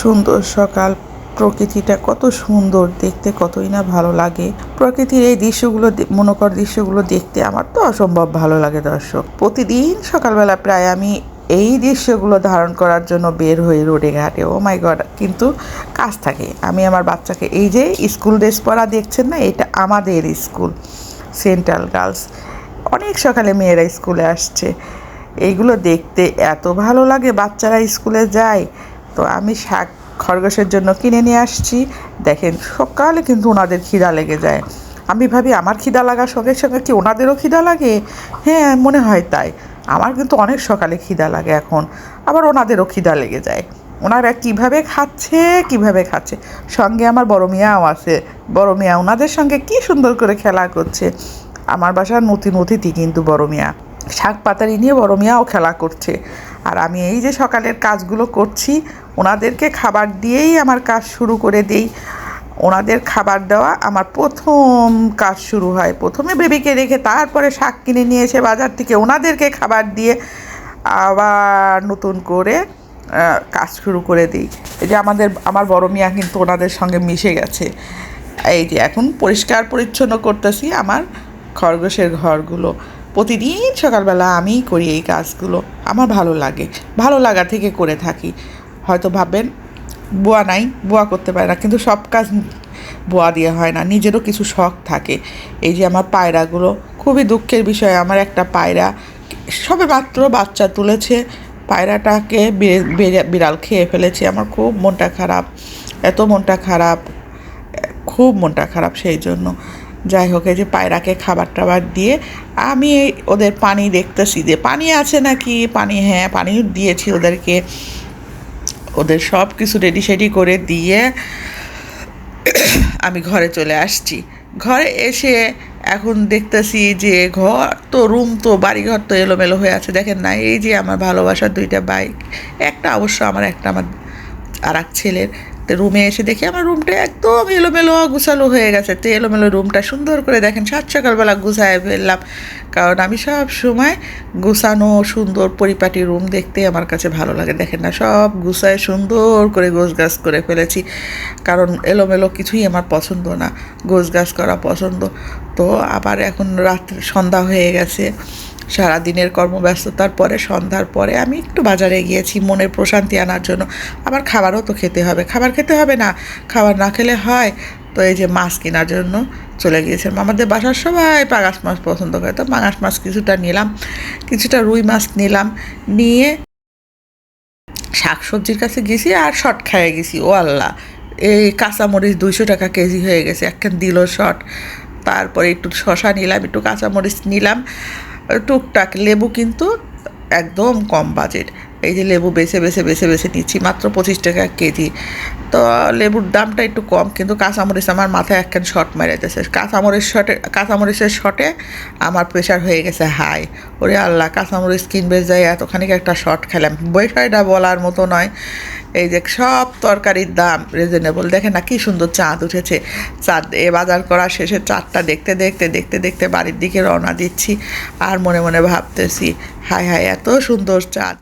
সুন্দর সকাল। প্রকৃতিটা কত সুন্দর, দেখতে কতই না ভালো লাগে। প্রকৃতির এই দৃশ্যগুলো মনোকর দৃশ্যগুলো দেখতে আমার তো অসম্ভব ভালো লাগে দর্শক। প্রতিদিন সকালবেলা প্রায় আমি এই দৃশ্যগুলো ধারণ করার জন্য বের হই রোডে ঘাটে। ও মাই গড কিন্তু কাজ থাকে। আমি আমার বাচ্চাকে, এই যে স্কুল ড্রেস পরা দেখছেন না, এটা আমাদের স্কুল, সেন্ট্রাল গার্লস। অনেক সকালে মেয়েরা স্কুলে আসছে। এইগুলো দেখতে এত ভালো লাগে, বাচ্চারা স্কুলে যায়। তো আমি শাক খরগোশের জন্য কিনে নিয়ে আসছি। দেখেন, সকালে কিন্তু ওনাদের খিদা লেগে যায়। আমি ভাবি, আমার খিদা লাগার সঙ্গে সঙ্গে কি ওনাদেরও খিদা লাগে? হ্যাঁ মনে হয় তাই। আমার কিন্তু অনেক সকালে খিদা লাগে এখন। আবার ওনাদেরও খিদা লেগে যায়। ওনারা কীভাবে খাচ্ছে কীভাবে খাচ্ছে? সঙ্গে আমার বড় মিয়াও আছে। বড় মিয়া ওনাদের সঙ্গে কি সুন্দর করে খেলা করছে? আমার বাসার নতুন অতিথি কিন্তু বড় মিয়া। শাক পাতারি নিয়ে বড় মিয়াও খেলা করছে। আর আমি এই যে সকালের কাজগুলো করছি, ওনাদেরকে খাবার দিয়েই আমার কাজ শুরু করে দেই। ওনাদের খাবার দেওয়া আমার প্রথম কাজ শুরু হয়। প্রথমে বেবিকে রেখে তারপরে শাক কিনে নিয়ে এসে বাজার থেকে ওনাদেরকে খাবার দিয়ে আবার নতুন করে কাজ শুরু করে দিই। এই যে আমাদের, আমার বড় মিয়া কিন্তু ওনাদের সঙ্গে মিশে গেছে। এই যে এখন পরিষ্কার পরিচ্ছন্ন করতেছি আমার খরগোশের ঘরগুলো। প্রতিদিন সকালবেলা আমিই করি এই কাজগুলো। আমার ভালো লাগে। ভালো লাগা থেকে করে থাকি। হয়তো ভাববেন, বোয়া নাই, বোয়া করতে পারে না। কিন্তু সব কাজ বোয়া দিয়ে হয় না। নিজেরও কিছু শখ থাকে। এই যে আমার পায়রাগুলো, খুবই দুঃখের বিষয়। আমার একটা পায়রা, সবে মাত্র বাচ্চা তুলেছে। পায়রাটাকে বেড়া- বিড়াল খেয়ে ফেলেছে। আমার খুব মনটা খারাপ। এত মনটা খারাপ। খুব মনটা খারাপ সেই জন্য। যাই হোক, এই যে পায়রাকে খাবার টাবার দিয়ে আমি ওদের পানি দেখতেছি যে পানি আছে নাকি? পানি হ্যাঁ পানি দিয়েছি ওদেরকে। ওদের সব কিছু রেডি সেডি করে দিয়ে আমি ঘরে চলে আসছি। ঘরে এসে এখন দেখতেছি যে ঘর তো রুম তো, বাড়িঘর তো এলোমেলো হয়ে আছে। দেখেন না, এই যে আমার ভালোবাসার দুইটা বাইক একটা অবশ্য আমার, একটা আমার আর এক ছেলের। তো রুমে এসে দেখি আমার রুমটা একদম এলোমেলো, গুছালো হয়ে গেছে। তো এলোমেলো রুমটা সুন্দর করে দেখেন, সাত সকালবেলা গুছায় ফেললাম। কারণ আমি সব সময় গুছানো সুন্দর পরিপাটি রুম দেখতে আমার কাছে ভালো লাগে। দেখেন না, সব গুছায় সুন্দর করে গোছ গাছ করে ফেলেছি। কারণ এলোমেলো কিছুই আমার পছন্দ না গোছ গাছ করা পছন্দ। তো আবার এখন রাত্রে, সন্ধ্যা হয়ে গেছে। সারাদিনের কর্মব্যস্ততার পরে, সন্ধ্যার পরে আমি একটু বাজারে গিয়েছি মনের প্রশান্তি আনার জন্য। আবার খাবারও তো খেতে হবে। খাবার খেতে হবে না, খাবার না খেলে হয়। তো এই যে মাছ কেনার জন্য চলে গিয়েছিলাম। আমাদের বাসার সবাই পাঙাশ মাছ পছন্দ করে। তো পাঙাশ মাছ কিছুটা নিলাম, কিছুটা রুই মাছ নিলাম, নিয়ে শাক সবজির কাছে গেছি আর শর্ট খেয়ে গেছি। ও আল্লাহ! এই কাঁচামরিচ দুইশো টাকা কেজি হয়ে গেছে। একখান দিল শর্ট তারপরে একটু শশা নিলাম, একটু কাঁচামরিচ নিলাম। টুকটাক লেবু কিন্তু একদম কম বাজেট এই যে লেবু বেছে বেছে বেছে বেছে নিচ্ছি, মাত্র পঁচিশ টাকা কেজি। তো লেবুর দামটা একটু কম, কিন্তু কাঁচামরিচ আমার মাথায় একখান শর্ট মেরেতেছে কাঁচামরিচ শটে কাঁচামরিচের শটে আমার প্রেশার হয়ে গেছে হাই ওরে আল্লাহ, কাঁচামরিচ কিনবে যাই এতখানি একটা শর্ট খেলাম। বিষয়টা বলার মতো নয়। এই যে সব তরকারির দাম রিজনেবল দেখে না কি সুন্দর চাঁদ উঠেছে। চাঁদ এ বাজার করা শেষে চাঁদটা দেখতে দেখতে দেখতে দেখতে বাড়ির দিকে রওনা দিচ্ছি। আর মনে মনে ভাবতেছি, হায় হায়, এত সুন্দর চাঁদ।